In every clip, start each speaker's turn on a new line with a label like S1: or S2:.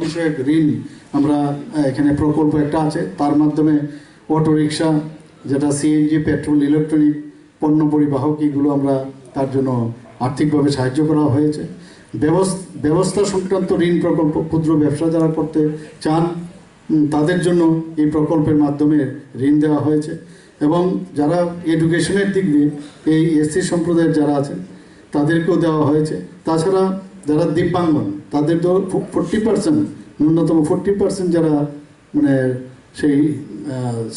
S1: বিষয়ক ঋণ আমরা এখানে প্রকল্প একটা আছে। তার মাধ্যমে অটো রিক্সা যেটা সিএনজি, পেট্রোল, ইলেকট্রনিক, পণ্য পরিবাহক, এগুলো আমরা তার জন্য আর্থিকভাবে সাহায্য করা হয়েছে। ব্যবস- ব্যবস্থা সংক্রান্ত ঋণ প্রকল্প, ক্ষুদ্র ব্যবসা যারা করতে চান তাদের জন্য এই প্রকল্পের মাধ্যমে ঋণ দেওয়া হয়েছে। এবং যারা এডুকেশনের দিক দিয়ে, এই এসসি সম্প্রদায়ের যারা আছেন, তাদেরকেও দেওয়া হয়েছে। তাছাড়া যারা দিব্যাঙ্গন, তাদের তো ফোর্টি পার্সেন্ট ন্যূনতম ফোর্টি পার্সেন্ট যারা মানে সেই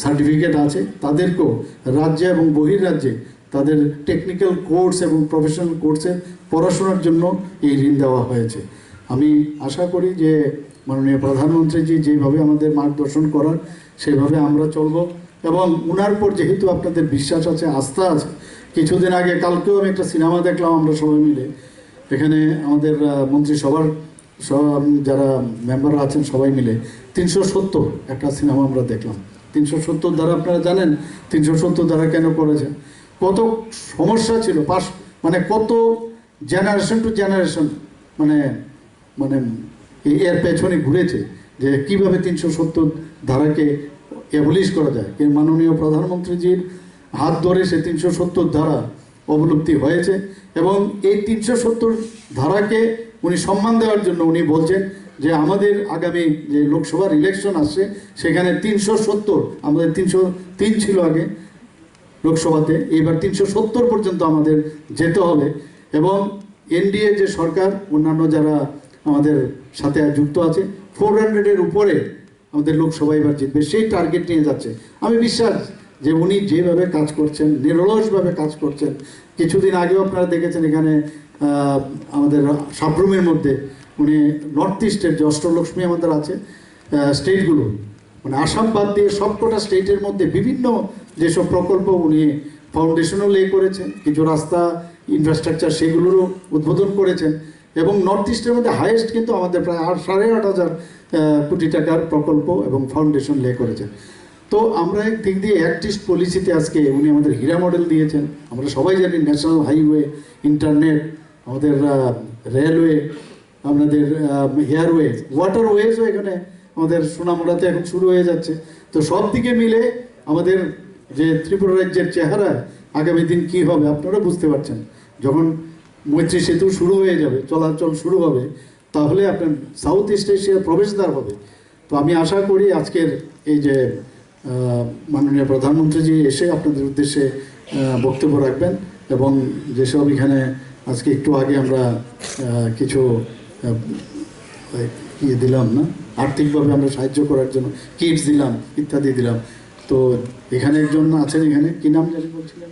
S1: সার্টিফিকেট আছে, তাদেরকেও রাজ্যে এবং বহির্রাজ্যে তাদের টেকনিক্যাল কোর্স এবং প্রফেশনাল কোর্সে পড়াশোনার জন্য এই ঋণ দেওয়া হয়েছে। আমি আশা করি যে মাননীয় প্রধানমন্ত্রীজি যেভাবে আমাদের মার্গদর্শন করার, সেভাবে আমরা চলব এবং উনার পর যেহেতু আপনাদের বিশ্বাস আছে, আস্থা আছে, কিছুদিন আগে কালকেও আমি একটা সিনেমা দেখলাম আমরা সবাই মিলে। এখানে আমাদের আহ, মন্ত্রিসভার সব যারা মেম্বাররা আছেন সবাই মিলে তিনশো সত্তর একটা সিনেমা আমরা দেখলাম। তিনশো সত্তর দ্বারা আপনারা জানেন তিনশো সত্তর দ্বারা কেন করেছেন কত সমস্যা ছিল পাশ মানে কত জেনারেশন টু জেনারেশন মানে মানে এর পেছনে ঘুরেছে যে কীভাবে তিনশো সত্তর ধারাকে অ্যাবলিশ করা যায়। মাননীয় প্রধানমন্ত্রীজির হাত ধরে সে তিনশো সত্তর ধারা অবলুপ্তি হয়েছে এবং এই তিনশো সত্তর ধারাকে উনি সম্মান দেওয়ার জন্য উনি বলছেন যে আমাদের আগামী যে লোকসভার ইলেকশন আসছে, সেখানে তিনশো সত্তর, আমাদের তিনশো তিন ছিল আগে লোকসভাতে, এবার তিনশো সত্তর পর্যন্ত আমাদের যেতে হবে এবং এনডিএ যে সরকার, অন্যান্য যারা আমাদের সাথে যুক্ত আছে ফোর হান্ড্রেডের উপরে আমাদের লোকসভা এবার জিতবে, সেই টার্গেট নিয়ে যাচ্ছে। আমি বিশ্বাস যে উনি যেভাবে কাজ করছেন, নিরলসভাবে কাজ করছেন। কিছুদিন আগেও আপনারা দেখেছেন এখানে আমাদের সাবরুমের মধ্যে উনি নর্থ ইস্টের যে অষ্টলক্ষ্মী আমাদের আছে স্টেটগুলো মানে আসাম বাদ দিয়ে সবকটা স্টেটের মধ্যে বিভিন্ন যেসব প্রকল্প উনি ফাউন্ডেশনও লে করেছেন, কিছু রাস্তা ইনফ্রাস্ট্রাকচার সেগুলোরও উদ্বোধন করেছেন এবং নর্থ ইস্টের মধ্যে হাইয়েস্ট কিন্তু আমাদের প্রায় আট, সাড়ে আট হাজার কোটি টাকার প্রকল্প এবং ফাউন্ডেশন লে করেছেন। তো আমরা দিক দিয়ে অ্যাক্টিস্ট পলিসিতে আজকে উনি আমাদের হীরা মডেল দিয়েছেন। আমরা সবাই জানি ন্যাশনাল হাইওয়ে ইন্টারনেট আমাদের রেলওয়ে আপনাদের এয়ারওয়ে ওয়াটারওয়েজও এখানে আমাদের সোনামুড়াতে এখন শুরু হয়ে যাচ্ছে। তো সব দিকে মিলে আমাদের যে ত্রিপুরা রাজ্যের চেহারা, আগামী দিন কি হবে আপনারা বুঝতে পারছেন। যখন মৈত্রী সেতু শুরু হয়ে যাবে, চলাচল শুরু হবে, তাহলে আপনার সাউথ ইস্ট এশিয়ার প্রবেশদ্বার হবে। তো আমি আশা করি আজকের এই যে মাননীয় প্রধানমন্ত্রীজি এসে আপনাদের উদ্দেশ্যে বক্তব্য রাখবেন এবং যেসব এখানে আজকে একটু আগে আমরা কিছু ইয়ে দিলাম না, আর্থিকভাবে আমরা সাহায্য করার জন্য কিটস দিলাম, ইত্যাদি দিলাম। তো এখানের জন্য আছেন এখানে, কী নাম জানি বলছিলেন?